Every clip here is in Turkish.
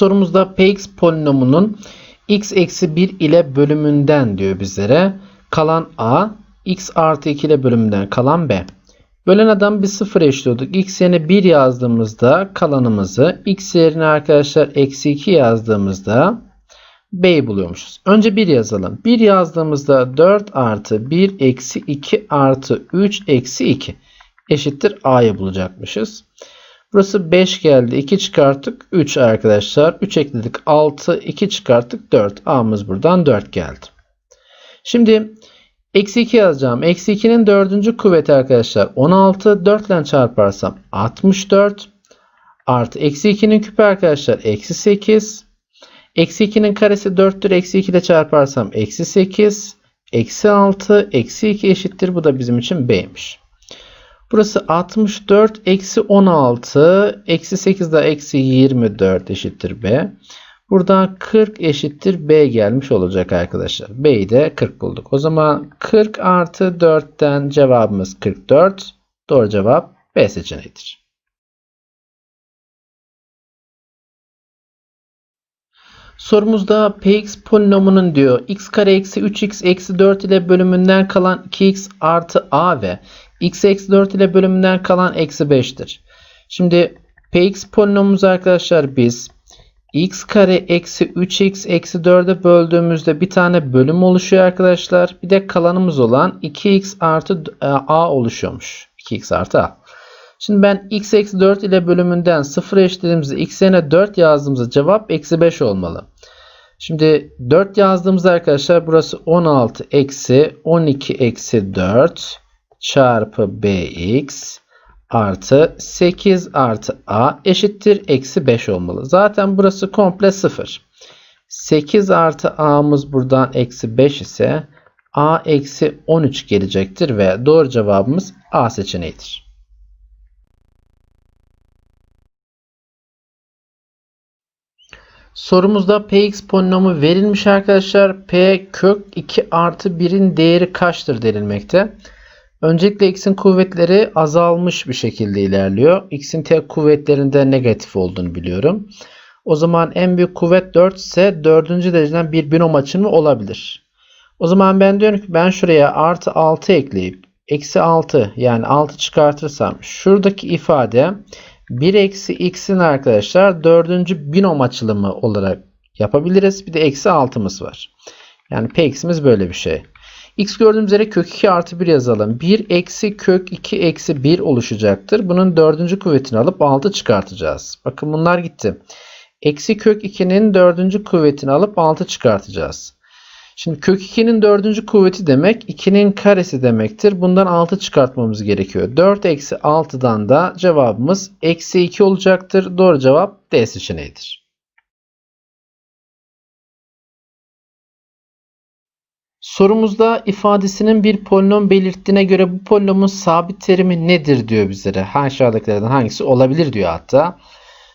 Sorumuzda px polinomunun x eksi 1 ile bölümünden diyor bizlere. Kalan a, x artı 2 ile bölümünden kalan b. Bölen adam bir sıfır eşliyorduk. X yerine 1 yazdığımızda kalanımızı, x yerine arkadaşlar eksi 2 yazdığımızda b'yi buluyormuşuz. Önce 1 yazalım. 1 yazdığımızda 4 artı 1 eksi 2 artı 3 eksi 2 eşittir a'yı bulacakmışız. Burası 5 geldi. 2 çıkarttık. 3 arkadaşlar. 3 ekledik. 6. 2 çıkarttık. 4. A'mız buradan 4 geldi. Şimdi eksi 2 yazacağım. Eksi 2'nin 4. kuvveti arkadaşlar 16. 4 ile çarparsam 64. Artı eksi 2'nin küpü arkadaşlar eksi 8. Eksi 2'nin karesi 4'tür. Eksi 2 ile çarparsam eksi 8. Eksi 6. Eksi 2 eşittir. Bu da bizim için B'ymiş. Burası 64 eksi 16 eksi 8 daha eksi 24 eşittir B. Buradan 40 eşittir B gelmiş olacak arkadaşlar. B'yi de 40 bulduk. O zaman 40 artı 4'ten cevabımız 44. Doğru cevap B seçeneğidir. Sorumuzda px polinomunun diyor x kare eksi 3x eksi 4 ile bölümünden kalan 2x artı a ve x eksi 4 ile bölümünden kalan eksi 5'tir. Şimdi px polinomumuz arkadaşlar biz x kare eksi 3x eksi 4'e böldüğümüzde bir tane bölüm oluşuyor arkadaşlar. Bir de kalanımız olan 2x artı a oluşuyormuş. 2x artı a. Şimdi ben x eksi 4 ile bölümünden 0 eşitlediğimizde x yerine 4 yazdığımızda cevap eksi 5 olmalı. Şimdi 4 yazdığımızda arkadaşlar burası 16 eksi 12 eksi 4 çarpı bx artı 8 artı a eşittir eksi 5 olmalı. Zaten burası komple 0. 8 artı a'mız buradan eksi 5 ise a eksi 13 gelecektir ve doğru cevabımız a seçeneğidir. Sorumuzda px polinomu verilmiş arkadaşlar. p kök 2 artı 1'in değeri kaçtır denilmekte. Öncelikle x'in kuvvetleri azalmış bir şekilde ilerliyor. x'in tek kuvvetlerinde negatif olduğunu biliyorum. O zaman en büyük kuvvet 4 ise 4. dereceden bir binom açımı olabilir. O zaman ben diyorum ki ben şuraya artı 6 ekleyip eksi 6 yani 6 çıkartırsam şuradaki ifade 1 eksi x'in arkadaşlar 4. binom açılımı olarak yapabiliriz. Bir de eksi 6'mız var. Yani px'imiz böyle bir şey. X gördüğümüz yere kök 2 artı 1 yazalım. 1 eksi kök 2 eksi 1 oluşacaktır. Bunun dördüncü kuvvetini alıp 6 çıkartacağız. Bakın bunlar gitti. Eksi kök 2'nin dördüncü kuvvetini alıp 6 çıkartacağız. Şimdi kök 2'nin dördüncü kuvveti demek 2'nin karesi demektir. Bundan 6 çıkartmamız gerekiyor. 4 eksi 6'dan da cevabımız eksi 2 olacaktır. Doğru cevap D seçeneğidir. Sorumuzda ifadesinin bir polinom belirttiğine göre bu polinomun sabit terimi nedir diyor bizlere. Aşağıdakilerden hangisi olabilir diyor hatta.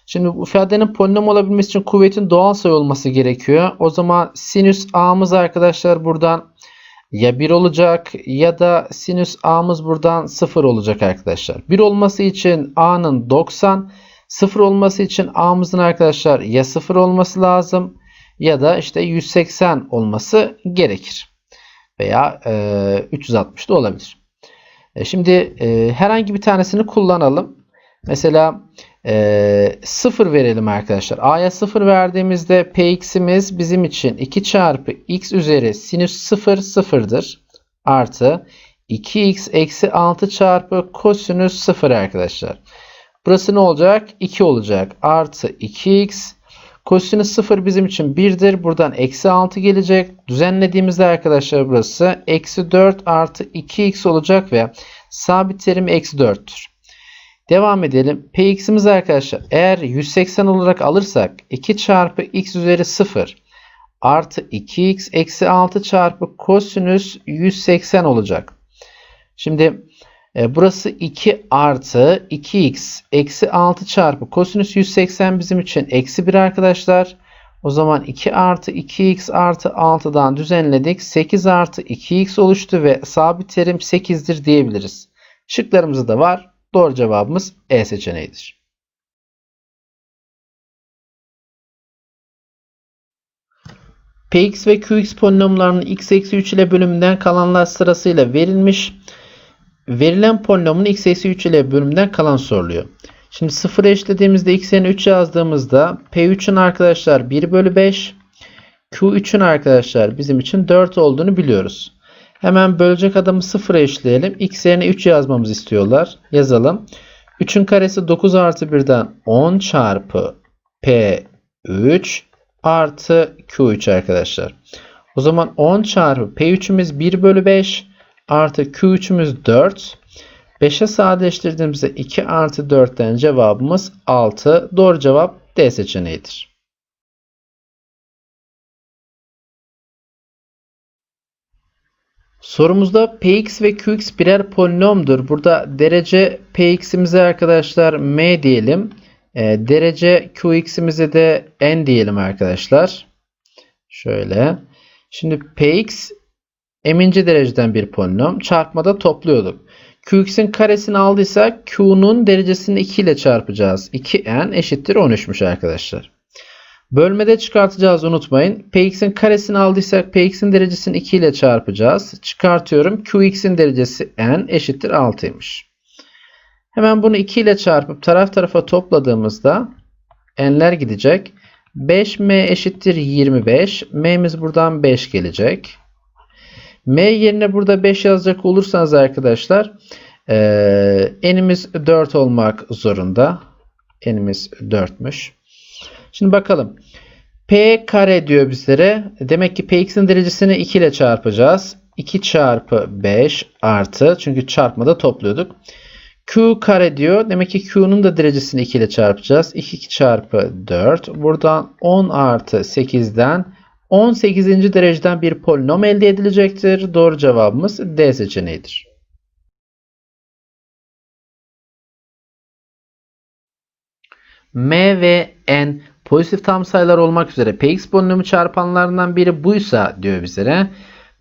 Şimdi bu ifadenin polinom olabilmesi için kuvvetin doğal sayı olması gerekiyor. O zaman sinüs a'mız arkadaşlar buradan ya 1 olacak ya da sinüs a'mız buradan 0 olacak arkadaşlar. 1 olması için a'nın 90, 0 olması için a'mızın arkadaşlar ya 0 olması lazım ya da işte 180 olması gerekir veya e, 360 da olabilir. E, şimdi e, herhangi bir tanesini kullanalım. Mesela e, 0 verelim arkadaşlar. A'ya 0 verdiğimizde px'imiz bizim için 2 çarpı x üzeri sinüs 0 sıfırdır. Artı 2x eksi 6 çarpı kosinüs 0 arkadaşlar. Burası ne olacak? 2 olacak. Artı 2x Kosinüs 0 bizim için 1'dir. Buradan eksi 6 gelecek. Düzenlediğimizde arkadaşlar burası eksi 4 artı 2x olacak ve sabit terim eksi 4'tür. Devam edelim. Px'imiz arkadaşlar eğer 180 olarak alırsak 2 çarpı x üzeri 0 artı 2x eksi 6 çarpı kosinüs 180 olacak. Şimdi e, burası 2 artı 2x eksi 6 çarpı kosinüs 180 bizim için eksi 1 arkadaşlar. O zaman 2 artı 2x artı 6'dan düzenledik. 8 artı 2x oluştu ve sabit terim 8'dir diyebiliriz. Şıklarımızda da var. Doğru cevabımız E seçeneğidir. Px ve Qx polinomlarının x eksi 3 ile bölümünden kalanlar sırasıyla verilmiş. Verilen polinomun x eksi 3 ile bölümünden kalan soruluyor. Şimdi 0 eşlediğimizde x yerine 3 yazdığımızda P3'ün arkadaşlar 1 bölü 5. Q3'ün arkadaşlar bizim için 4 olduğunu biliyoruz. Hemen bölecek adamı 0'a eşleyelim. X yerine 3 yazmamızı istiyorlar. Yazalım. 3'ün karesi 9 artı 1'den 10 çarpı P3 artı Q3 arkadaşlar. O zaman 10 çarpı P3'ümüz 1 bölü 5 artı Q3'ümüz 4. 5'e sadeleştirdiğimizde 2 artı 4'ten cevabımız 6. Doğru cevap D seçeneğidir. Sorumuzda Px ve Qx birer polinomdur. Burada derece Px'imize arkadaşlar m diyelim. E, derece Qx'imize de n diyelim arkadaşlar. Şöyle. Şimdi Px m'inci dereceden bir polinom. Çarpmada topluyorduk. Qx'in karesini aldıysak Q'nun derecesini 2 ile çarpacağız. 2n eşittir 13'müş arkadaşlar. Bölmede çıkartacağız unutmayın. Px'in karesini aldıysak Px'in derecesini 2 ile çarpacağız. Çıkartıyorum. Qx'in derecesi n eşittir 6'ymış. Hemen bunu 2 ile çarpıp taraf tarafa topladığımızda n'ler gidecek. 5m eşittir 25. m'miz buradan 5 gelecek. m yerine burada 5 yazacak olursanız arkadaşlar ee, n'imiz 4 olmak zorunda. n'imiz 4'müş. Şimdi bakalım. P kare diyor bizlere. Demek ki Px'in derecesini 2 ile çarpacağız. 2 çarpı 5 artı. Çünkü çarpmada topluyorduk. Q kare diyor. Demek ki Q'nun da derecesini 2 ile çarpacağız. 2 çarpı 4. Buradan 10 artı 8'den 18. dereceden bir polinom elde edilecektir. Doğru cevabımız D seçeneğidir. M ve N pozitif tam sayılar olmak üzere Px polinomu çarpanlarından biri buysa diyor bizlere.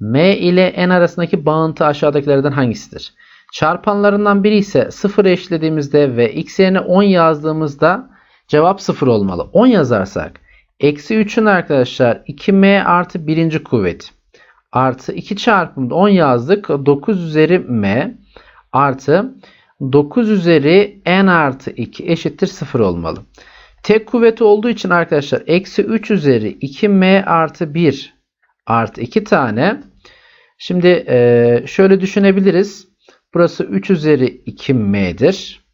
M ile N arasındaki bağıntı aşağıdakilerden hangisidir? Çarpanlarından biri ise 0 eşlediğimizde ve x yerine 10 yazdığımızda cevap 0 olmalı. 10 yazarsak eksi 3'ün arkadaşlar 2m artı birinci kuvvet artı 2 çarpımda 10 yazdık. 9 üzeri m artı 9 üzeri n artı 2 eşittir 0 olmalı. Tek kuvveti olduğu için arkadaşlar eksi 3 üzeri 2m artı 1 artı 2 tane. Şimdi şöyle düşünebiliriz. Burası 3 üzeri 2m'dir.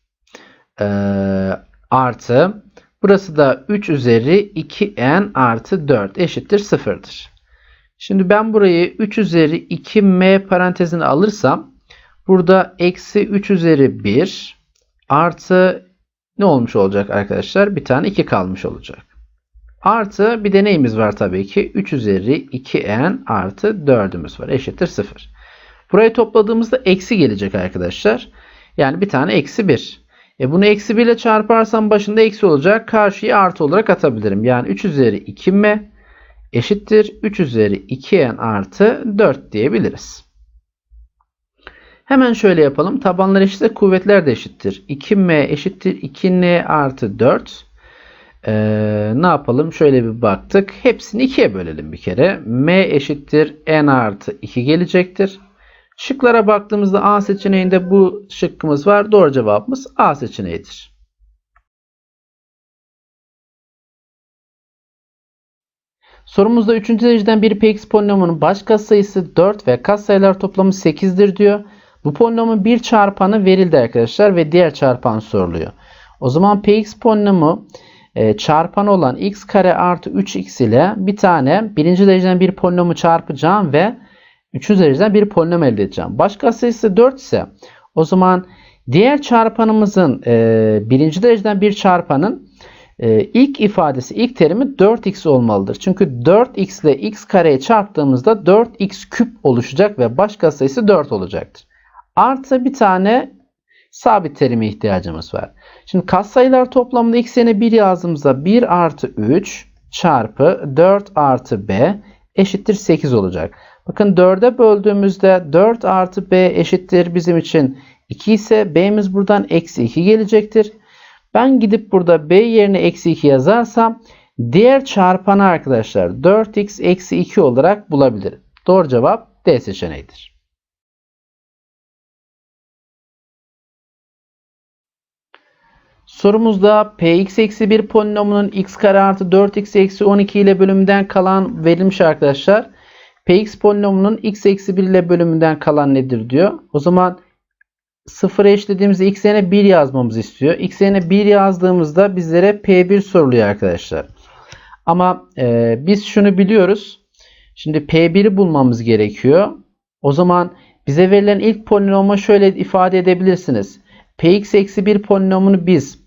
Artı burası da 3 üzeri 2n artı 4 eşittir 0'dır. Şimdi ben burayı 3 üzeri 2m parantezine alırsam burada eksi 3 üzeri 1 artı ne olmuş olacak arkadaşlar? Bir tane 2 kalmış olacak. Artı bir deneyimiz var tabii ki. 3 üzeri 2n artı 4'ümüz var. Eşittir 0. Burayı topladığımızda eksi gelecek arkadaşlar. Yani bir tane eksi 1. E bunu eksi 1 ile çarparsam başında eksi olacak. Karşıya artı olarak atabilirim. Yani 3 üzeri 2m eşittir. 3 üzeri 2n artı 4 diyebiliriz. Hemen şöyle yapalım. Tabanlar eşitse kuvvetler de eşittir. 2m eşittir 2n artı 4. Ee, ne yapalım? Şöyle bir baktık. Hepsini 2'ye bölelim bir kere. m eşittir n artı 2 gelecektir. Şıklara baktığımızda A seçeneğinde bu şıkkımız var. Doğru cevabımız A seçeneğidir. Sorumuzda 3. dereceden bir px polinomunun baş katsayısı 4 ve katsayılar toplamı 8'dir diyor. Bu polinomun bir çarpanı verildi arkadaşlar ve diğer çarpan soruluyor. O zaman px polinomu e, çarpan olan x kare artı 3x ile bir tane birinci dereceden bir polinomu çarpacağım ve 3. dereceden bir polinom elde edeceğim. Başka sayısı 4 ise o zaman diğer çarpanımızın e, birinci dereceden bir çarpanın e, ilk ifadesi, ilk terimi 4x olmalıdır. Çünkü 4x ile x kareye çarptığımızda 4x küp oluşacak ve başka sayısı 4 olacaktır. Artı bir tane sabit terime ihtiyacımız var. Şimdi katsayılar toplamında x yerine 1 yazdığımızda 1 artı 3 çarpı 4 artı b eşittir 8 olacak. Bakın 4'e böldüğümüzde 4 artı b eşittir bizim için 2 ise b'miz buradan eksi 2 gelecektir. Ben gidip burada b yerine eksi 2 yazarsam Diğer çarpanı arkadaşlar 4x eksi 2 olarak bulabilir. Doğru cevap D seçeneğidir. Sorumuzda px eksi 1 polinomunun x kare artı 4x eksi 12 ile bölümünden kalan verilmiş arkadaşlar. px polinomunun x eksi 1 ile bölümünden kalan nedir diyor. O zaman 0 eşlediğimizde x yerine 1 yazmamızı istiyor. x yerine 1 yazdığımızda bizlere p1 soruluyor arkadaşlar. Ama e, biz şunu biliyoruz. Şimdi p1'i bulmamız gerekiyor. O zaman bize verilen ilk polinomu şöyle ifade edebilirsiniz. px eksi 1 polinomunu biz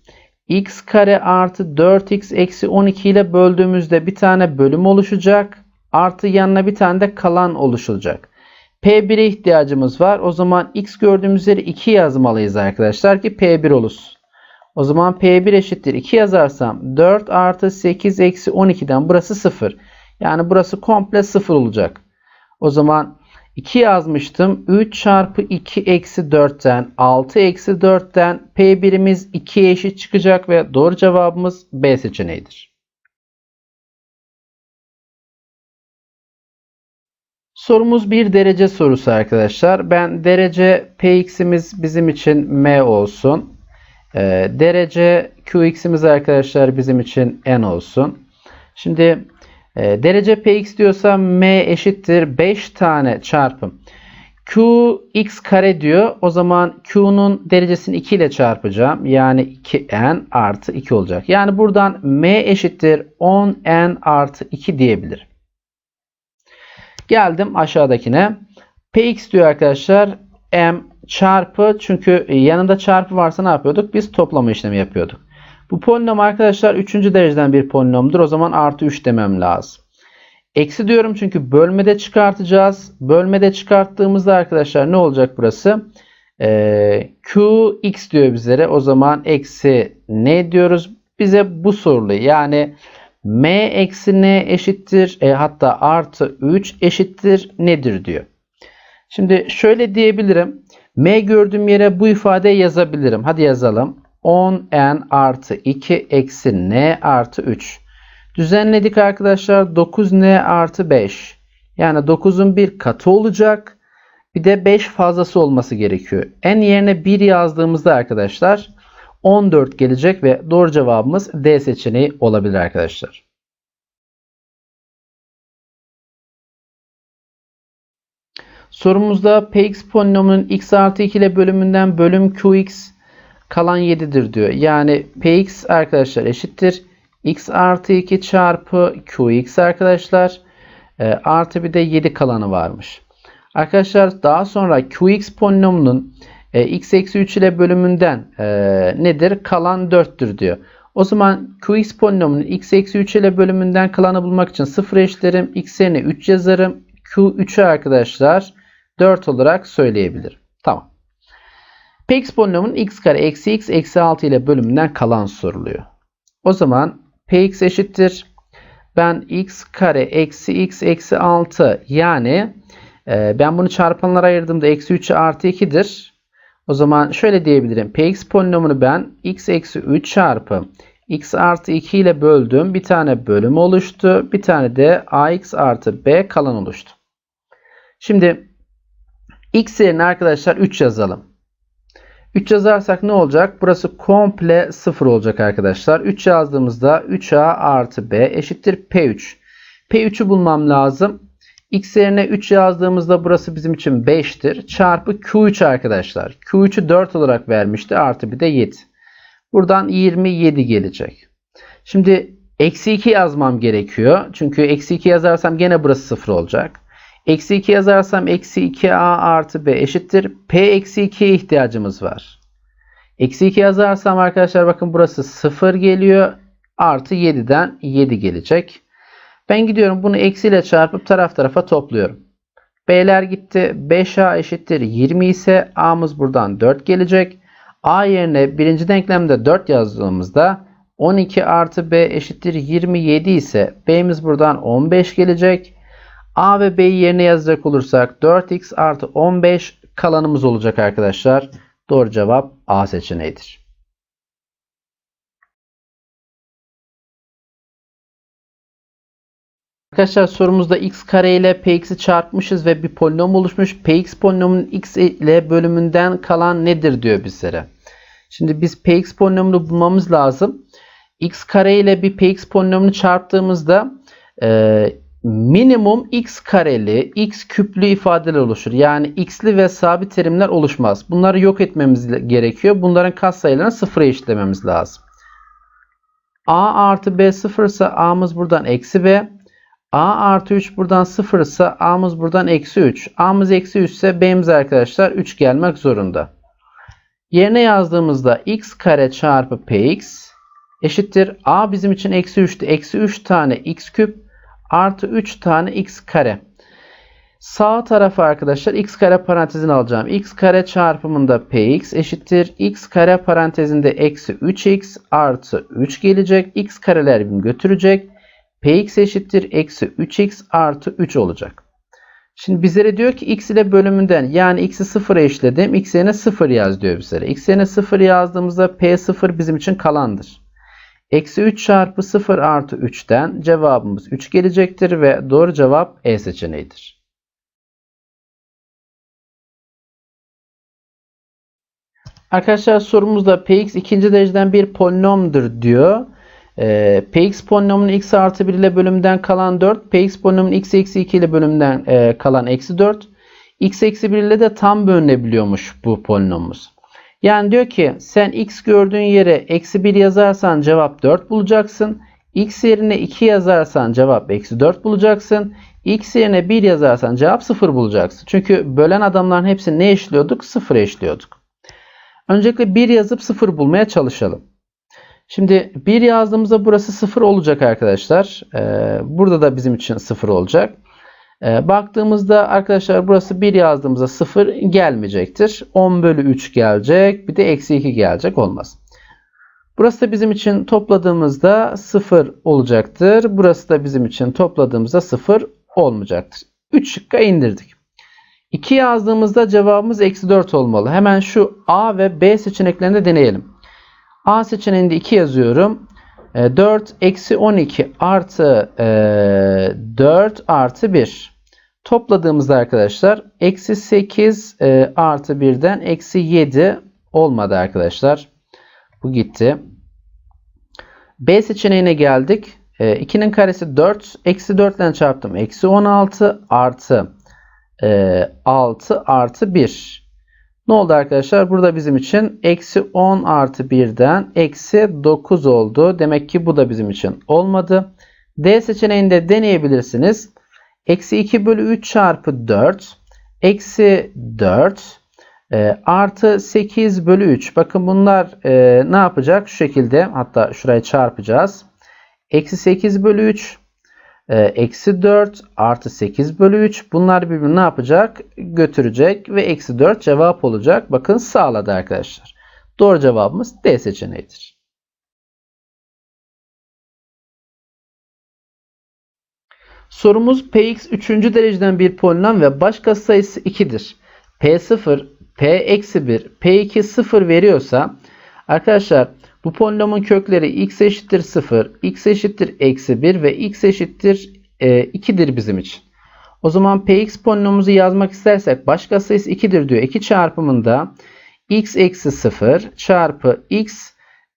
x kare artı 4x eksi 12 ile böldüğümüzde bir tane bölüm oluşacak. Artı yanına bir tane de kalan oluşacak. P1'e ihtiyacımız var. O zaman x gördüğümüz yere 2 yazmalıyız arkadaşlar ki P1 olsun. O zaman P1 eşittir 2 yazarsam 4 artı 8 eksi 12'den burası 0. Yani burası komple 0 olacak. O zaman 2 yazmıştım. 3 çarpı 2 eksi 4'ten 6 eksi 4'ten P1'imiz 2'ye eşit çıkacak ve doğru cevabımız B seçeneğidir. Sorumuz bir derece sorusu arkadaşlar. Ben derece Px'imiz bizim için M olsun. Ee, derece Qx'imiz arkadaşlar bizim için N olsun. Şimdi e, derece Px diyorsa M eşittir 5 tane çarpım. Qx kare diyor. O zaman Q'nun derecesini 2 ile çarpacağım. Yani 2n artı 2 olacak. Yani buradan M eşittir 10n artı 2 diyebilirim. Geldim aşağıdakine. Px diyor arkadaşlar. M çarpı çünkü yanında çarpı varsa ne yapıyorduk? Biz toplama işlemi yapıyorduk. Bu polinom arkadaşlar 3. dereceden bir polinomdur. O zaman artı 3 demem lazım. Eksi diyorum çünkü bölmede çıkartacağız. Bölmede çıkarttığımızda arkadaşlar ne olacak burası? Ee, Qx diyor bizlere. O zaman eksi ne diyoruz? Bize bu soruluyor. Yani m eksi n eşittir e, hatta artı 3 eşittir nedir diyor. Şimdi şöyle diyebilirim. m gördüğüm yere bu ifadeyi yazabilirim. Hadi yazalım. 10n artı 2 eksi n artı 3. Düzenledik arkadaşlar. 9n artı 5. Yani 9'un bir katı olacak. Bir de 5 fazlası olması gerekiyor. n yerine 1 yazdığımızda arkadaşlar 14 gelecek ve doğru cevabımız D seçeneği olabilir arkadaşlar. Sorumuzda Px polinomunun x artı 2 ile bölümünden bölüm Qx kalan 7'dir diyor. Yani Px arkadaşlar eşittir. x artı 2 çarpı Qx arkadaşlar. E, artı bir de 7 kalanı varmış. Arkadaşlar daha sonra Qx polinomunun e, x eksi 3 ile bölümünden e, nedir? Kalan 4'tür diyor. O zaman qx polinomunun x eksi 3 ile bölümünden kalanı bulmak için 0 eşitlerim. x yerine 3 yazarım. q3'ü arkadaşlar 4 olarak söyleyebilirim. Tamam. Px polinomunun x kare eksi x eksi 6 ile bölümünden kalan soruluyor. O zaman px eşittir. Ben x kare eksi x eksi 6 yani e, ben bunu çarpanlara ayırdığımda eksi 3 artı 2'dir. O zaman şöyle diyebilirim. Px polinomunu ben x eksi 3 çarpı x artı 2 ile böldüm. Bir tane bölüm oluştu. Bir tane de ax artı b kalan oluştu. Şimdi x yerine arkadaşlar 3 yazalım. 3 yazarsak ne olacak? Burası komple 0 olacak arkadaşlar. 3 yazdığımızda 3a artı b eşittir p3. p3'ü bulmam lazım. X yerine 3 yazdığımızda burası bizim için 5'tir. Çarpı Q3 arkadaşlar. Q3'ü 4 olarak vermişti. Artı bir de 7. Buradan 27 gelecek. Şimdi eksi 2 yazmam gerekiyor. Çünkü eksi 2 yazarsam gene burası 0 olacak. Eksi 2 yazarsam eksi 2a artı b eşittir. P eksi 2'ye ihtiyacımız var. Eksi 2 yazarsam arkadaşlar bakın burası 0 geliyor. Artı 7'den 7 gelecek. Ben gidiyorum bunu eksiyle çarpıp taraf tarafa topluyorum. B'ler gitti. 5A eşittir 20 ise A'mız buradan 4 gelecek. A yerine birinci denklemde 4 yazdığımızda 12 artı B eşittir 27 ise B'miz buradan 15 gelecek. A ve B'yi yerine yazacak olursak 4x artı 15 kalanımız olacak arkadaşlar. Doğru cevap A seçeneğidir. Arkadaşlar sorumuzda x kare ile px'i çarpmışız ve bir polinom oluşmuş. px polinomunun x ile bölümünden kalan nedir diyor bizlere. Şimdi biz px polinomunu bulmamız lazım. x kare ile bir px polinomunu çarptığımızda minimum x kareli, x küplü ifadeler oluşur. Yani x'li ve sabit terimler oluşmaz. Bunları yok etmemiz gerekiyor. Bunların katsayılarını sıfıra eşitlememiz lazım. a artı b sıfırsa a'mız buradan eksi b. a artı 3 buradan sıfırsa a'mız buradan eksi 3. a'mız eksi 3 ise b'miz arkadaşlar 3 gelmek zorunda. Yerine yazdığımızda x kare çarpı px eşittir. a bizim için eksi 3'tü. Eksi 3 tane x küp artı 3 tane x kare. Sağ tarafı arkadaşlar x kare parantezine alacağım. x kare çarpımında px eşittir. x kare parantezinde eksi 3x artı 3 gelecek. x kareler birbirini götürecek. px eşittir. Eksi 3x artı 3 olacak. Şimdi bizlere diyor ki x ile bölümünden yani x'i 0'a eşledim. x yerine 0 yaz diyor bizlere. x yerine 0 yazdığımızda p0 bizim için kalandır. Eksi 3 çarpı 0 artı 3'ten cevabımız 3 gelecektir ve doğru cevap E seçeneğidir. Arkadaşlar sorumuzda px ikinci dereceden bir polinomdur diyor. E, px polinomunun x artı 1 ile bölümden kalan 4. px polinomunun x eksi 2 ile bölümden e, kalan eksi 4. x eksi 1 ile de tam bölünebiliyormuş bu polinomumuz. Yani diyor ki sen x gördüğün yere eksi 1 yazarsan cevap 4 bulacaksın. x yerine 2 yazarsan cevap eksi 4 bulacaksın. x yerine 1 yazarsan cevap 0 bulacaksın. Çünkü bölen adamların hepsini ne eşliyorduk? 0 eşliyorduk. Öncelikle 1 yazıp 0 bulmaya çalışalım. Şimdi 1 yazdığımızda burası 0 olacak arkadaşlar. Ee, burada da bizim için 0 olacak. Ee, baktığımızda arkadaşlar burası 1 yazdığımızda 0 gelmeyecektir. 10 bölü 3 gelecek. Bir de eksi 2 gelecek olmaz. Burası da bizim için topladığımızda 0 olacaktır. Burası da bizim için topladığımızda 0 olmayacaktır. 3 şıkka indirdik. 2 yazdığımızda cevabımız eksi 4 olmalı. Hemen şu A ve B seçeneklerinde deneyelim. A seçeneğinde 2 yazıyorum. 4 e, eksi 12 artı 4 e, artı 1. Topladığımızda arkadaşlar eksi 8 e, artı 1'den eksi 7 olmadı arkadaşlar. Bu gitti. B seçeneğine geldik. 2'nin karesi 4. Eksi 4 ile çarptım. Eksi 16 artı 6 artı 1. Ne oldu arkadaşlar? Burada bizim için eksi 10 artı 1'den eksi 9 oldu. Demek ki bu da bizim için olmadı. D seçeneğinde deneyebilirsiniz. Eksi 2 bölü 3 çarpı 4 eksi 4 e, artı 8 bölü 3. Bakın bunlar e, ne yapacak? Şu şekilde hatta şurayı çarpacağız. Eksi 8 bölü 3 e, eksi 4 artı 8 bölü 3 bunlar birbirini ne yapacak? Götürecek ve eksi 4 cevap olacak. Bakın sağladı arkadaşlar. Doğru cevabımız D seçeneğidir. Sorumuz Px 3. dereceden bir polinom ve başka sayısı 2'dir. P0, P-1, P2 0 veriyorsa arkadaşlar bu polinomun kökleri x eşittir 0, x eşittir eksi 1 ve x eşittir e, 2'dir bizim için. O zaman px polinomumuzu yazmak istersek başka sayısı 2'dir diyor. 2 çarpımında x eksi 0 çarpı x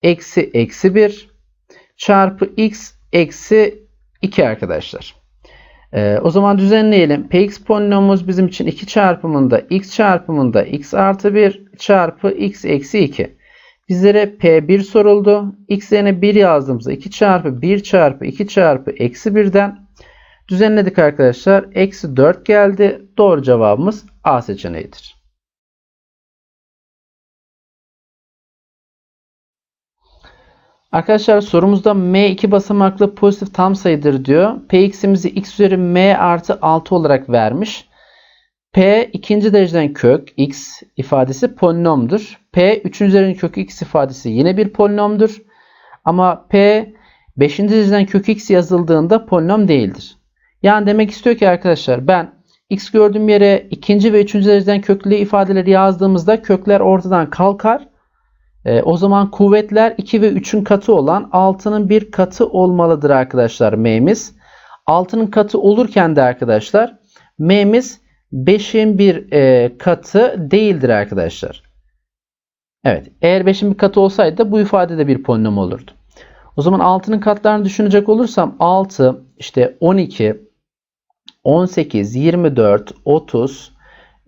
eksi eksi 1 çarpı x eksi 2 arkadaşlar. Ee, o zaman düzenleyelim. Px polinomumuz bizim için 2 çarpımında x çarpımında x artı 1 çarpı x eksi 2. Bizlere P1 soruldu. X yerine 1 yazdığımızda 2 çarpı 1 çarpı 2 çarpı eksi 1'den düzenledik arkadaşlar. Eksi 4 geldi. Doğru cevabımız A seçeneğidir. Arkadaşlar sorumuzda m iki basamaklı pozitif tam sayıdır diyor. Px'imizi x üzeri m artı 6 olarak vermiş. P ikinci dereceden kök x ifadesi polinomdur. P üçüncü dereceden kök x ifadesi yine bir polinomdur. Ama P beşinci dereceden kök x yazıldığında polinom değildir. Yani demek istiyor ki arkadaşlar ben x gördüğüm yere ikinci ve üçüncü dereceden köklü ifadeleri yazdığımızda kökler ortadan kalkar. E, o zaman kuvvetler 2 ve 3'ün katı olan 6'nın bir katı olmalıdır arkadaşlar m'miz. 6'nın katı olurken de arkadaşlar m'miz 5'in bir e, katı değildir arkadaşlar. Evet. Eğer 5'in bir katı olsaydı bu ifade de bir polinom olurdu. O zaman 6'nın katlarını düşünecek olursam 6 işte 12 18 24 30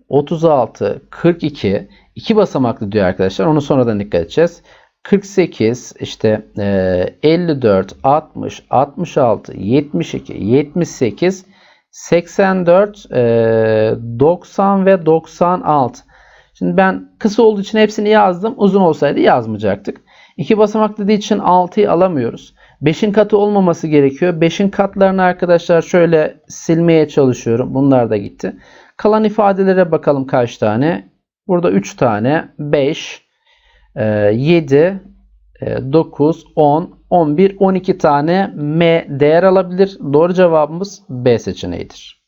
36 42 iki basamaklı diyor arkadaşlar. Onu sonradan dikkat edeceğiz. 48 işte e, 54 60 66 72 78 84 e, 90 ve 96 Şimdi ben kısa olduğu için hepsini yazdım. Uzun olsaydı yazmayacaktık. İki basamak dediği için 6'yı alamıyoruz. 5'in katı olmaması gerekiyor. 5'in katlarını arkadaşlar şöyle silmeye çalışıyorum. Bunlar da gitti. Kalan ifadelere bakalım kaç tane. Burada 3 tane. 5, 7, 9, 10, 11, 12 tane M değer alabilir. Doğru cevabımız B seçeneğidir.